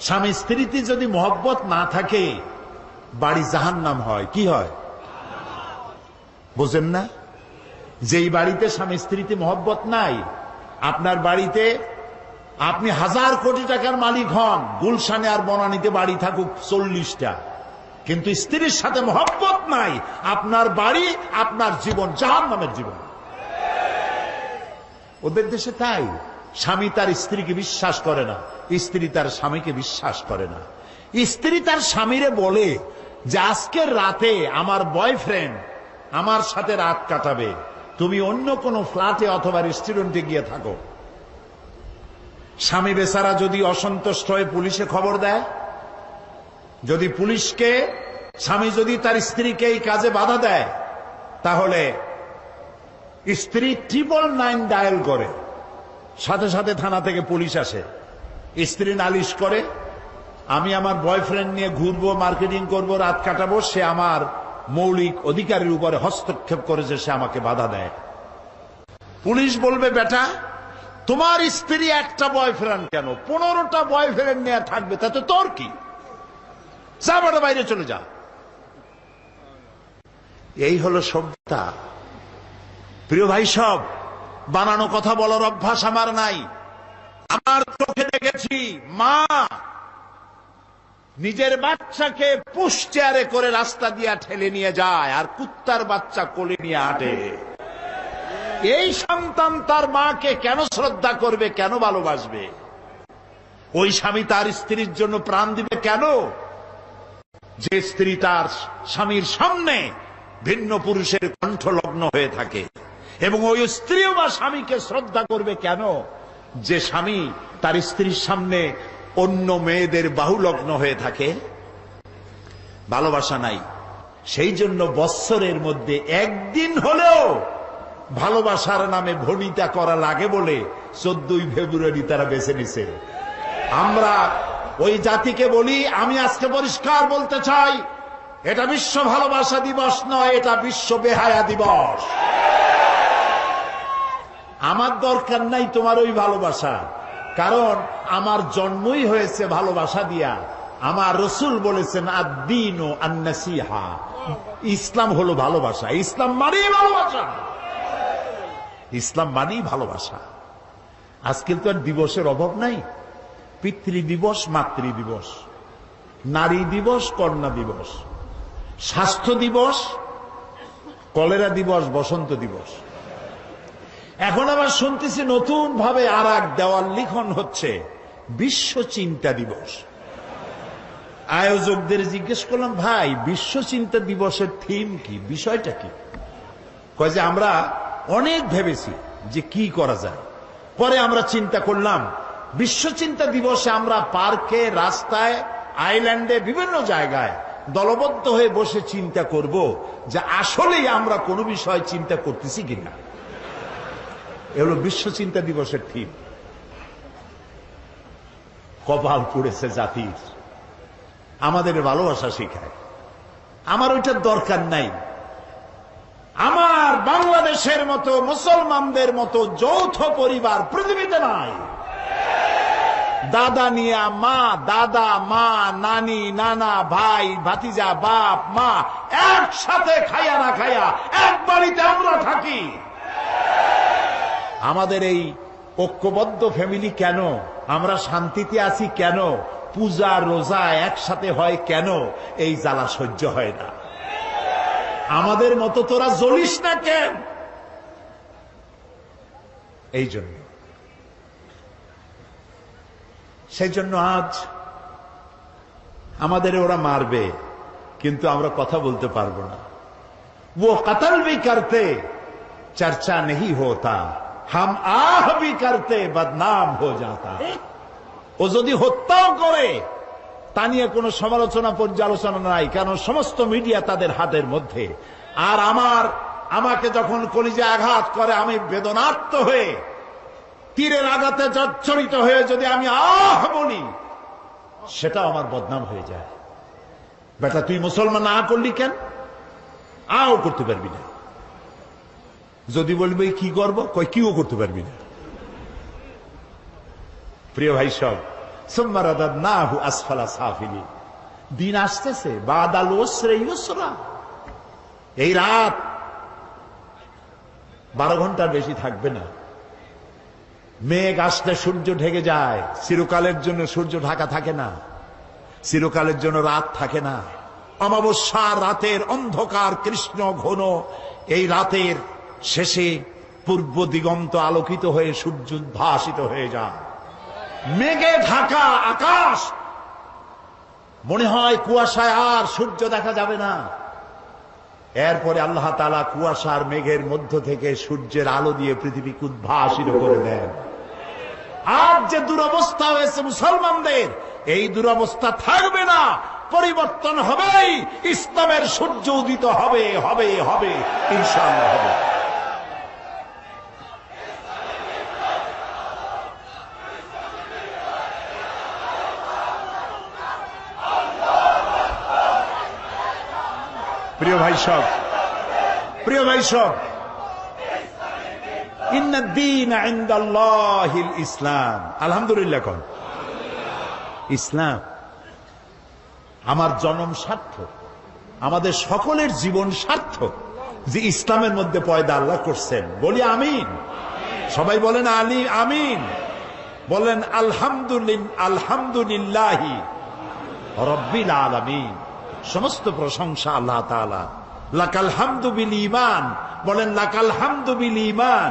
স্বামী স্ত্রীতে যদি মহব্বত না থাকে, বাড়ি জাহান নাম হয়। কি হয়? বোঝেন না? যেই বাড়িতে স্বামী স্ত্রীতে মহব্বত নাই, আপনার বাড়িতে আপনি হাজার কোটি টাকার মালিক হন, গুলশানে আর বনানীতে বাড়ি থাকুক চল্লিশটা। কিন্তু স্ত্রীর সাথে মহব্বত নাই, আপনার বাড়ি আপনার জীবন জাহান নামের জীবন। ওদের দেশে তাই। স্বামী তার স্ত্রীকে বিশ্বাস করে না, স্ত্রী তার স্বামীকে বিশ্বাস করে না। স্ত্রী তার স্বামীরে বলে যে আজকের রাতে আমার বয়ফ্রেন্ড আমার সাথে রাত কাটাবে। তুমি অন্য কোনো ফ্ল্যাটে অথবা রেস্টুরেন্টে গিয়ে থাকো। স্বামী বেচারা যদি অসন্তুষ্ট হয়ে পুলিশে খবর দেয়, যদি পুলিশকে, স্বামী যদি তার স্ত্রীকে এই কাজে বাধা দেয়, তাহলে স্ত্রী ট্রিপল নাইন ডায়াল করে। সাথে সাথে থানা থেকে পুলিশ আসে। স্ত্রী নালিশ করে, আমি আমার বয়ফ্রেন্ড নিয়ে ঘুরবো মার্কেটিং করব, রাত কাটাবো, সে আমার মৌলিক অধিকারের উপরে হস্তক্ষেপ করেছে, সে আমাকে বাধা দেয়। পুলিশ বলবে, বেটা, তোমার স্ত্রী একটা বয়ফ্রেন্ড কেন? পনেরোটা বয়ফ্রেন্ড নিয়ে থাকবে, তাতে তোর কি? যা বেটা, বাইরে চলে যা। এই হলো সভ্যতা। প্রিয় ভাই সব বানানো কথা বলার অভ্যাস আমার নাই। আমার চোখে দেখেছি মা নিজের বাচ্চাকে পুষ্টারে করে রাস্তা দিয়া ঠেলে নিয়ে যায় আর কুত্তার বাচ্চা কোলে নিয়ে হাঁটে এই সন্তান তার মাকে কেন শ্রদ্ধা করবে, কেন ভালোবাসবে? ওই স্বামী তার স্ত্রীর জন্য প্রাণ দিবে কেন? যে স্ত্রী তার স্বামীর সামনে ভিন্ন পুরুষের কণ্ঠলগ্ন হয়ে থাকে। এবং ওই স্ত্রীও বা স্বামীকে শ্রদ্ধা করবে কেন? যে স্বামী তার স্ত্রীর সামনে অন্য মেয়েদের বাহুলগ্ন হয়ে থাকে? ভালোবাসা নাই। সেই জন্য বৎসরের মধ্যে একদিন হলেও ভালোবাসার নামে ভনিতা করা লাগে বলে চোদ্দই ফেব্রুয়ারি তারা বেছে নিছে। আমরা ওই জাতিকে বলি, আমি আজকে পরিষ্কার বলতে চাই, এটা বিশ্ব ভালোবাসা দিবস নয়, এটা বিশ্ব বেহায়া দিবস। আমার দরকার নাই তোমার ওই ভালোবাসা। কারণ আমার জন্মই হয়েছে ভালোবাসা দিয়া। আমার রসুল বলেছেন আদিন ও আন্নাসিহা। ইসলাম হলো ভালোবাসা। ইসলাম মানেই ভালোবাসা। ইসলাম মানেই ভালোবাসা। আজকে তো আর দিবসের অভাব নাই। পিতৃ দিবস, মাতৃ দিবস। নারী দিবস, কন্যা দিবস। স্বাস্থ্য দিবস, কলেরা দিবস, বসন্ত দিবস। এখন আবার শুনতেছি নতুন ভাবে আর এক দেওয়াল লিখন হচ্ছে বিশ্ব চিন্তা দিবস। আয়োজকদের জিজ্ঞেস করলাম, ভাই, বিশ্ব চিন্তা দিবসের থিম কি? বিষয়টা কি? কয় যে, আমরা অনেক ভেবেছি যে কি করা যায়। পরে আমরা চিন্তা করলাম, বিশ্ব চিন্তা দিবসে আমরা পার্কে, রাস্তায়, আইল্যান্ডে, বিভিন্ন জায়গায় দলবদ্ধ হয়ে বসে চিন্তা করব যে আসলেই আমরা কোনো বিষয় চিন্তা করতেছি কিনা? এ বিশ্ব চিন্তা দিবসের থিম কপাল পুড়েছে জাতির। আমাদের ভালোবাসা শেখায়। আমার ওইটার দরকার নাই। আমার বাংলাদেশের মতো মুসলমানদের মতো যৌথ পরিবার পৃথিবীতে নাই। দাদা নিয়া মা, দাদা, মা, নানি, নানা, ভাই, ভাতিজা, বাপ, মা, একসাথে খাইয়া না খাইয়া এক বাড়িতে আমরা থাকি। আমাদের এই ঐক্যবদ্ধ ফ্যামিলি কেন? আমরা শান্তিতে আছি কেন? পূজা, রোজা একসাথে হয় কেন? এই জ্বালা সহ্য হয় না। আমাদের মতো তোরা জ্বলিস না কেন? এই জন্য। সেই জন্য আজ আমাদের ওরা মারবে, কিন্তু আমরা কথা বলতে পারব না। ও কাতাল বি চর্চা নেই হতা। হাম আহ বি করতে বদনাম হো যাতা ও যদি হত্যাও করে, তা নিয়ে কোনো সমালোচনা, পর্যালোচনা নাই, কারণ সমস্ত মিডিয়া তাদের হাতের মধ্যে। আর আমার, আমাকে যখন কলিজে আঘাত করে, আমি বেদনাত্ম হয়ে, তীরের আঘাতে জর্জরিত হয়ে যদি আমি আহ বলি সেটা আমার বদনাম হয়ে যায়। বেটা, তুই মুসলমান না করলি কেন? আও করতে পারবি না। যদি বলবে কি করব কই কিও করতে পারবি না। প্রিয় ভাই সব, সুম্মা রাদাদনাহু আসফালা সাফিলি দিন আসতেছে, বাদাল এই রাত বারো ঘণ্টার বেশি থাকবে না। মেঘ আসলে সূর্য ঢেকে যায়, চিরকালের জন্য সূর্য ঢাকা থাকে না। চিরকালের জন্য রাত থাকে না। অমাবস্যা রাতের অন্ধকার কৃষ্ণ ঘন, এই রাতের শেষে পূর্ব দিগন্ত আলোকিত হয়ে সূর্য উদ্ভাসিত হয়ে যায়। মেঘে ঢাকা আকাশ। মনে হয় কুয়াশায় আর সূর্য দেখা যাবে না। এরপরে আল্লাহ তালা কুয়াশার মেঘের মধ্য থেকে সূর্যের আলো দিয়ে পৃথিবীকে উদ্ভাসিত করে দেন। আজ যে দুরবস্থা হয়েছে মুসলমানদের, এই দুরবস্থা থাকবে না, পরিবর্তন হবেই, ইসলামের সূর্য উদিত হবে হবে হবে, ইনশাআল্লাহ হবে। প্রিয় ভাই সব, প্রিয় ভাই সব ইসলাম। আলহামদুলিল্লাহ কোন। ইসলাম আমার জন্ম সার্থক আমাদের সকলের জীবন সার্থক যে ইসলামের মধ্যে পয়দা আল্লাহ করছেন। বলি আমিন। সবাই বলেন আলী, আমিন। বলেন আলহামদুলিল্লাহ আলহামদুলিল্লাহি রব্বিল আলামিন। সমস্ত প্রশংসা আল্লাহ তালা লাকাল হামদুবিল ইমান বলেন লাকাল হামদু বিল ঈমান।